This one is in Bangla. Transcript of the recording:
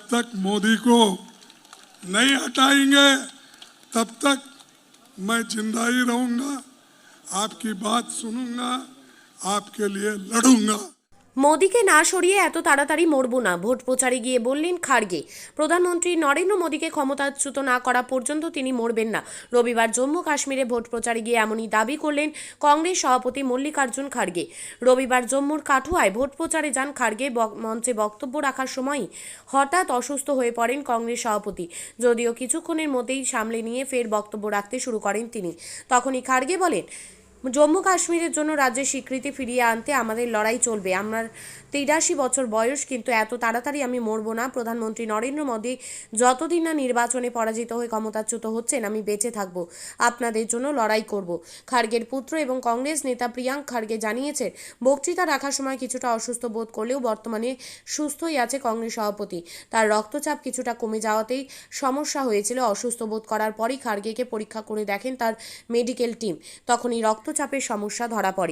जब तक मोदी को नहीं हटाएँगे, तब तक मैं ज़िंदा ही रहूँगा। आपकी बात सुनूँगा, आपके लिए लड़ूँगा। মোদীকে না সরিয়ে এত তাড়াতাড়ি মরবো না, ভোট প্রচারে গিয়ে বললেন খার্গে প্রধানমন্ত্রী নরেন্দ্র মোদীকে ক্ষমতাচ্যুত না করা পর্যন্ত তিনি মরবেন না। রবিবার জম্মু কাশ্মীরে ভোট প্রচারে গিয়ে এমনই দাবি করলেন কংগ্রেস সভাপতি মল্লিকার্জুন খার্গে রবিবার জম্মুর কাঠুয়ায় ভোট প্রচারে যান খার্গে মঞ্চে বক্তব্য রাখার সময়ই হঠাৎ অসুস্থ হয়ে পড়েন কংগ্রেস সভাপতি। যদিও কিছুক্ষণের মধ্যেই সামলে নিয়ে ফের বক্তব্য রাখতে শুরু করেন তিনি। তখনই খার্গে বলেন জম্মু কাশ্মীরের জন্য রাজ্যের স্বীকৃতি ফিরিয়ে আনতে আমাদের লড়াই চলবে। আমার তিরাশি বছর বয়স, কিন্তু এত তাড়াতাড়ি আমি মরবো না। প্রধানমন্ত্রী নরেন্দ্র মোদী যতদিন না নির্বাচনে পরাজিত হয়ে ক্ষমতাচ্যুত হচ্ছেন, আমি বেঁচে থাকব। আপনাদের জন্য লড়াই করব। খার্গের পুত্র এবং কংগ্রেস নেতা প্রিয়াঙ্ক খার্গে জানিয়েছেন, বক্তৃতা রাখার সময় কিছুটা অসুস্থ বোধ করলেও বর্তমানে সুস্থই আছে কংগ্রেস সভাপতি। তার রক্তচাপ কিছুটা কমে যাওয়াতেই সমস্যা হয়েছিল। অসুস্থ বোধ করার পরই খার্গেকে পরীক্ষা করে দেখেন তার মেডিকেল টিম। তখনই রক্তচাপের সমস্যা ধরা পড়ে।